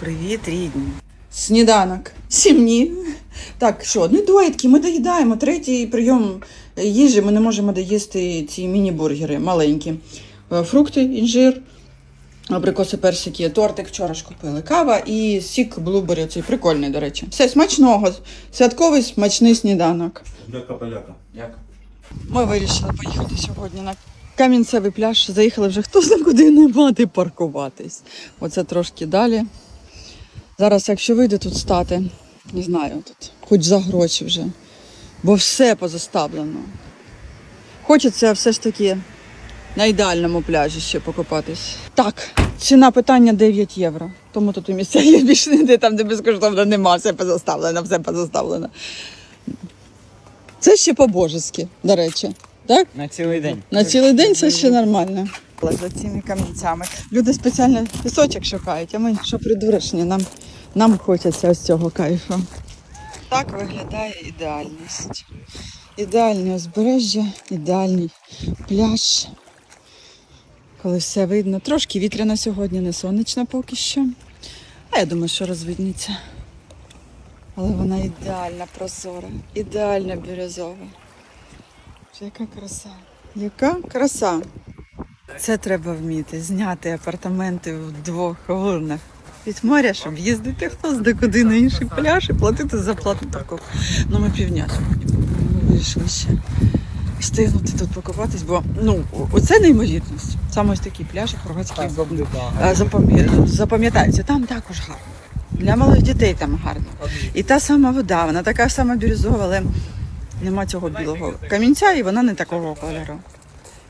Привіт, рідні. Сніданок. Сім'ї. Так, що, не дуетки, ми доїдаємо. Третій прийом їжі ми не можемо доїсти ці міні-бургери маленькі. Е, Фрукти, інжир, абрикоси, персики, тортик вчора ж купили. Кава і сік блубері, цей прикольний, до речі. Все смачного. Святковий смачний сніданок. Дяка поляка. Як? Ми вирішили поїхати сьогодні на Кам'янцевий пляж. Заїхали вже хто зна куди не мати паркуватись. Оце трошки далі. Зараз, якщо вийде тут стати, не знаю, тут хоч за гроші вже. Бо все позаставлено. Хочеться все ж таки на ідеальному пляжі ще покупатись. Так, ціна питання 9 євро. Тому тут і місця є більше ніде, там, де безкоштовно нема, все позаставлено, все позаставлено. Це ще по-божески, до речі. Так? На цілий день. На цілий день це ще нормально. За цими камінцями. Люди спеціально пісочок шукають, а ми що придурочні, нам, нам хочеться ось цього кайфу. Так виглядає ідеальність. Ідеальне узбережжя, ідеальний пляж. Коли все видно. Трошки вітряно сьогодні, не сонячно поки що. А я думаю, що розвидніться. Але вона ідеальна, прозора, ідеально бірюзова. Яка краса. Яка краса. Це треба вміти. Зняти апартаменти в двох горнах від моря, щоб їздити хто зна куди на інший пляж і платити за платну парковку. Ну ми півдня сьогодні. Ми вирішили ще встигнути тут покупатись, бо ну оце неймовірність. Саме ось такі пляжі хорватські запам'ятаються. Там також гарно. Для малих дітей там гарно. І та сама вода, вона така сама бірюзова, але нема цього білого камінця, і вона не такого кольору.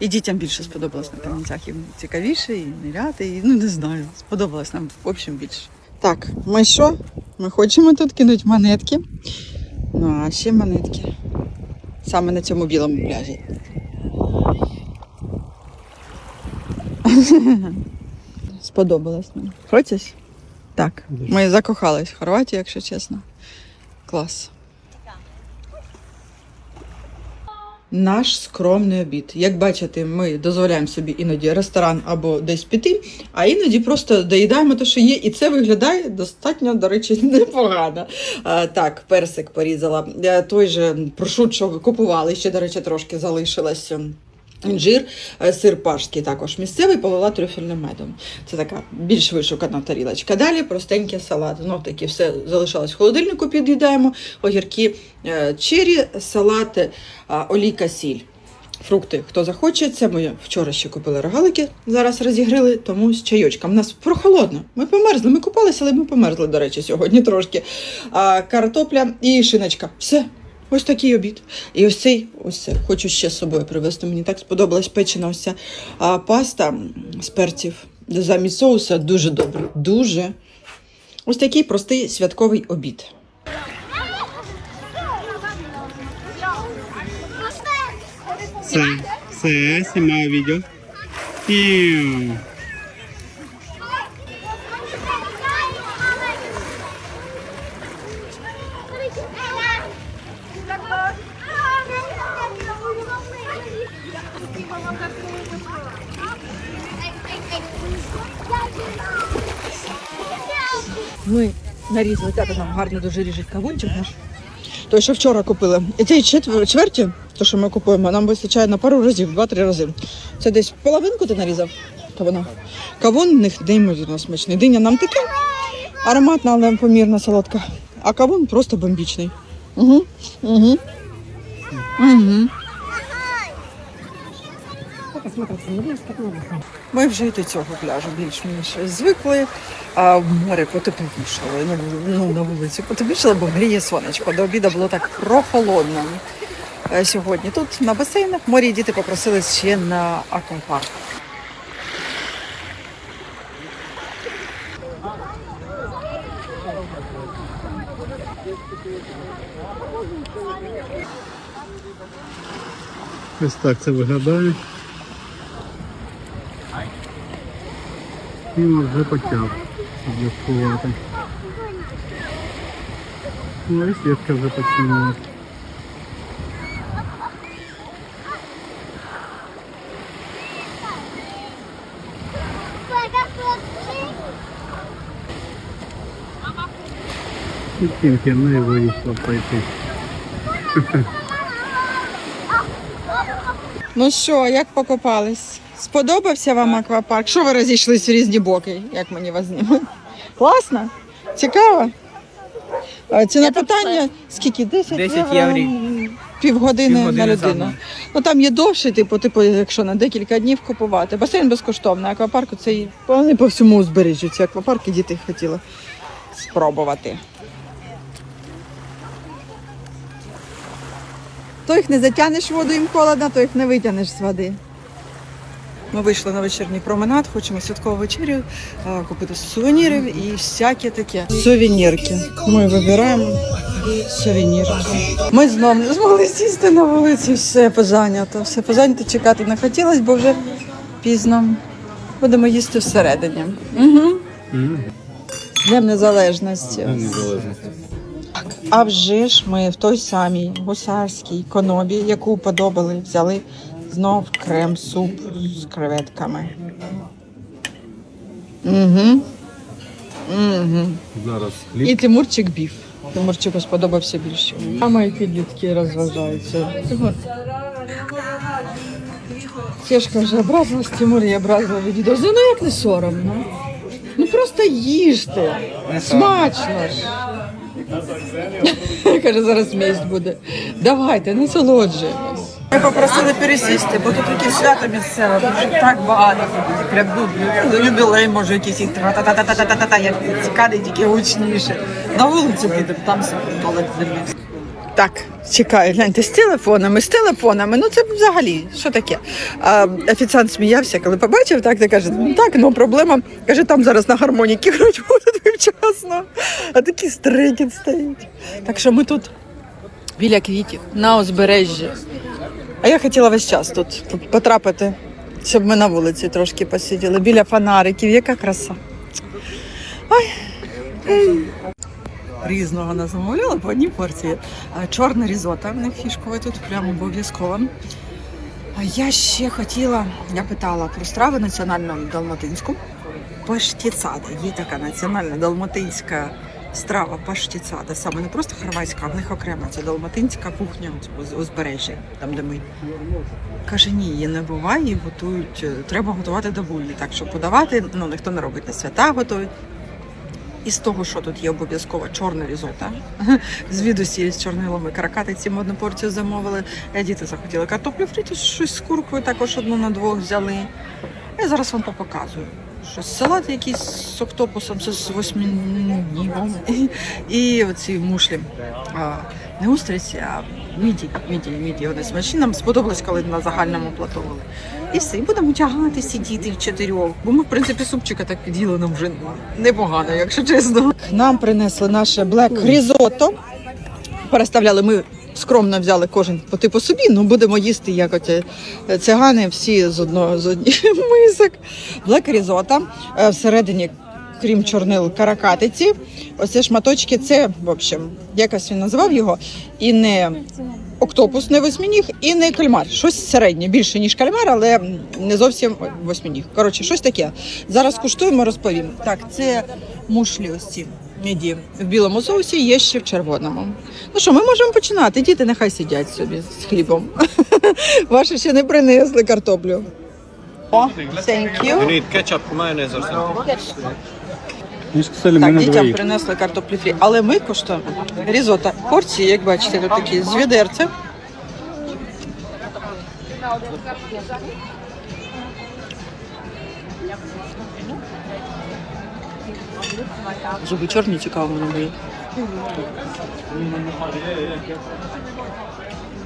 І дітям більше сподобалось на камінцях. Їм цікавіше, і ниряти, і ну не знаю. Сподобалось нам в общем більше. Так, ми що? Ми хочемо тут кинути монетки. Ну, а ще монетки. Саме на цьому білому пляжі. Сподобалось нам. Хочеш? Так. Ми закохались в Хорватію, якщо чесно. Клас. Наш скромний обід. Як бачите, ми дозволяємо собі іноді ресторан або десь піти, а іноді просто доїдаємо те, що є, і це виглядає достатньо, до речі, непогано. А, так, персик порізала. Е, Той же прошу, що купували, ще, до речі, трошки залишилось. Інжир, е, сир пашський також місцевий, полила трюфельним медом. Це така більш вишукана тарілочка. Далі простенький салат. Знов таки все залишалось в холодильнику, під'їдаємо. Огірки, е, чері, салат, е, олійка, сіль. Фрукти, хто захоче, це ми вчора ще купили рогалики, зараз розігрили, тому з чайочком. У нас прохолодно. Ми померзли. Ми купалися, але ми померзли, до речі, сьогодні трошки. А, картопля і шиночка. Все. Ось такий обід. І ось цей, ось це, хочу ще з собою привезти. Мені так сподобалась печена ось ця а, паста з перців замість соуса. Дуже добре. Дуже. Ось такий простий святковий обід. Все, все, знімаю відео. Ми нарізали тата нам гарно дуже ріжить кавунчик наш. Той, що вчора купили. І цей чверті, то, що ми купуємо, нам вистачає на пару разів, два-три рази. Це десь половинку ти нарізав кавуна. Кавун в них неймовірно смачний. Диня нам таке ароматна, але помірна солодка. А кавун просто бомбічний. Угу. Угу. Угу. Ми вже й до цього пляжу більш-менш звикли, а море потеплішало. Ну, ну, на вулиці потеплішало, бо гріє сонечко. До обіду було так прохолодно е, сьогодні. Тут на басейнах морі діти попросили ще на аквапарк. Ось так це виглядає. І вже почав об'язкувати. Ну і сітка вже починає. І Тімки не вийшло пройти. Ну що, як покопались? Сподобався вам аквапарк? Що ви розійшлись в різні боки, як мені вас знімати? Класно? Цікаво? А Ціна питання скільки? 10, 10 євро? Півгодини, Півгодини на людину. одну. Ну там є довше, типу, типу, якщо на декілька днів купувати. Басейн безкоштовний, аквапарку це і вони по всьому узбережжю. Ці аквапарки діти хотіли спробувати. То їх не затягнеш в воду, їм холодно, то їх не витягнеш з води. Ми вийшли на вечірній променад, хочемо святкову вечерю, е, купити сувенірів і всяке таке. Сувенірки. Ми вибираємо сувенірки. Ми знову не змогли сісти на вулиці, все позайнято. Все позайнято чекати не хотілося, бо вже пізно. Будемо їсти всередині. Угу. З Днем Незалежності. А вже ж ми в той самій гусарській конобі, яку подобали, взяли знов крем-суп з креветками. Угу. Угу. Зараз І Тимурчик біф. Тимурчику сподобався більше. А мої підлітки розважаються. Тєшка вже образилась, Тимур я образила від дідуся. Ну як не соромно? Ну просто їжте. Смачно ж. Каже, зараз місць буде. Давайте, насолоджуємось. Ми попросили пересісти, бо тут якісь свято місцеве, тут так багато. Прям тут юбілей, може, якісь їх та-та-та-та-та-та-та, як цікаві, тільки гучніше. На вулицю підемо, там туалет займемося. Так, чекаю, гляньте, з телефонами, з телефонами. Ну це взагалі, що таке? А, офіціант сміявся, коли побачив, так, ти каже, ну так, ну проблема. Каже, там зараз на гармоніки грають будуть вчасно, а такий стрекіт стоїть. Так що ми тут біля квітів, на узбережжі. А я хотіла весь час тут потрапити, щоб ми на вулиці трошки посиділи, біля фонариків. Яка краса. Ой. Різного нас замовляли по одній порції. А, Чорна різота, в них фішкове тут прямо обов'язково. А я ще хотіла, я питала про страви національну далматинську. Паштіцада. Є така національна далматинська страва паштіцада. Саме не просто хорватська, а в них окремо. Це далматинська кухня з узбережжя, там де ми. Каже, ні, її не буває, готують. е, Треба готувати до. Так що подавати, ну ніхто не робить на свята готують. І з того, що тут є обов'язково чорна різота. Звідусі з чорної ломи каракатиці ми одну порцію замовили. Діти захотіли картоплю фрі, щось з куркою також одну на двох взяли. Я зараз вам показую. Щось салат якийсь з октопусом, це з восьминогом. І, і оці мушлі. А, не устриці, а міді, міді, міді. Вони смачні. Нам сподобалось, коли на загальному плато були. І все, і будемо тягати, сидіти в чотирьох. Бо ми, в принципі, супчика так під'їли нам вже непогано, якщо чесно. Нам принесли наше блек різотто. Переставляли ми. Скромно взяли кожен по типу собі, ну будемо їсти як оті цигани, всі з одного з одних мисок. Блек різота. Е, Всередині, крім чорнил, каракатиці. Оці шматочки, це, в общем, якось він називав його. І не октопус, не восьминіг, і не кальмар. Щось середнє, більше, ніж кальмар, але не зовсім восьминіг. Коротше, щось таке. Зараз куштуємо, розповім. Так, це мушлі ось ці. Міді в білому соусі є ще в червоному. Ну що, ми можемо починати. Діти нехай сидять собі з хлібом. Ваші ще не принесли картоплю. О, thank you. You need ketchup, mayonnaise or something. Ми ж сказали, ми Так, дітям принесли картоплю фрі. Але ми коштуємо різота. Порції, як бачите, тут такі з відерця. Зуби чорні цікаво мене були.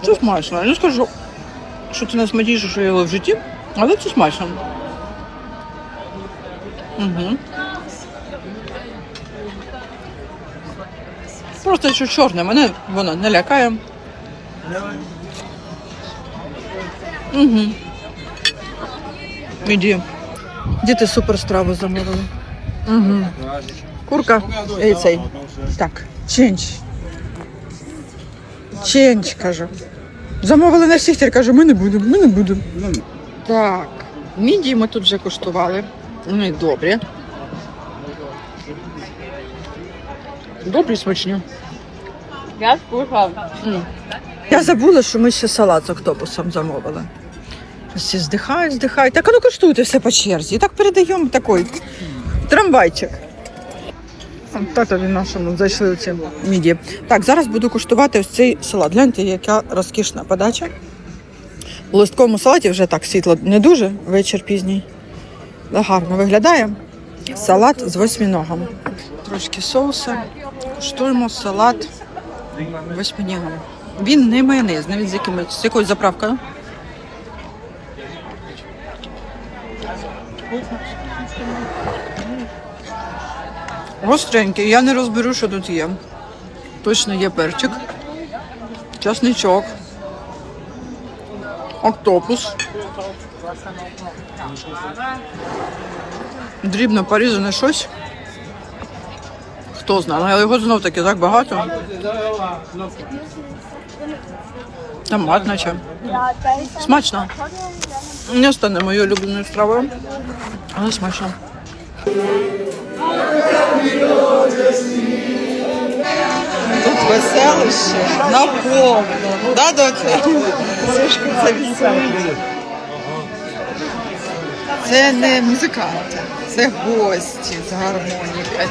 Це смачно. Я не скажу, що це найсмачніше, що я їла в житті, але це смачно. Угу. Просто що чорне, мене воно не лякає. Угу. Іди. Діти супер страву замовили. Угу. Курка і цей. Так, ченч. Ченч, кажу. Замовили на всіх, тепер кажу, ми не будемо, ми не будемо. Так, мідії ми тут вже куштували. Вони добрі. Добрі смачні. Я скушав. Я забула, що ми ще салат з октопусом замовили. Всі здихають, здихають. Так, а ну коштуйте все по черзі. І так передаємо такий трамвайчик. Татові нашому зайшли у ці міді. Так, зараз буду куштувати ось цей салат. Гляньте, яка розкішна подача. У листковому салаті вже так світло не дуже, вечір пізній. Гарно виглядає. Салат з восьміногом. Трошки соуса. Куштуємо салат восьминігом. Він не майонез, навіть з якимось з якоюсь заправкою. Гостренький, я не розберу, що тут є. Точно є перчик, часничок, октопус. Дрібно порізане щось. Хто знає, але його знов таки так багато. Томат наче. Смачно. Не стане моєю улюбленою стравою, але смачно. Тут веселище наповно. Да, доця? Це веселище. Це не музиканти, це гості з гармоніка.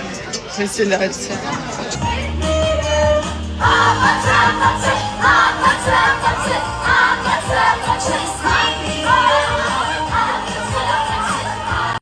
Веселяться. А, а, а, а, а, а,